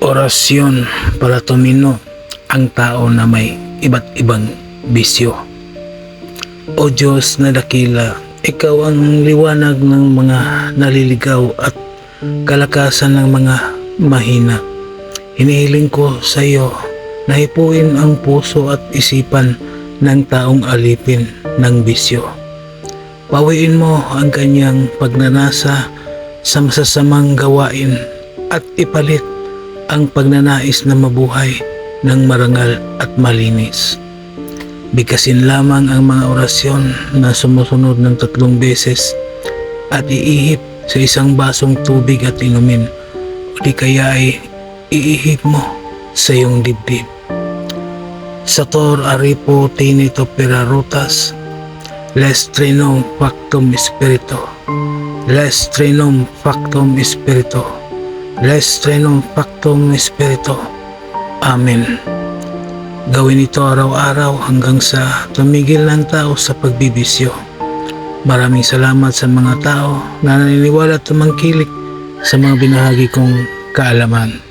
Orasyon para tumino ang tao na may iba't ibang bisyo. O Diyos na dakila, ikaw ang liwanag ng mga naliligaw at kalakasan ng mga mahina. Hinihiling ko sa iyo na hipuin ang puso at isipan ng taong alipin ng bisyo. Pawiin mo ang kanyang pagnanasa sa masasamang gawain at ipalit ang pagnanais na mabuhay ng marangal at malinis. Bigkasin lamang ang mga orasyon na sumusunod ng tatlong beses at iihip sa isang basong tubig at inumin o di kaya ay iihip mo sa iyong dibdib. Sator aripo tinito perarutas, les trinum factum spirito, les trinum factum spirito, les trinum factum spirito. Amen. Gawin ito araw-araw hanggang sa tumigil ng tao sa pagbibisyo. Maraming salamat sa mga tao na naniniwala at tumangkilik sa mga binahagi kong kaalaman.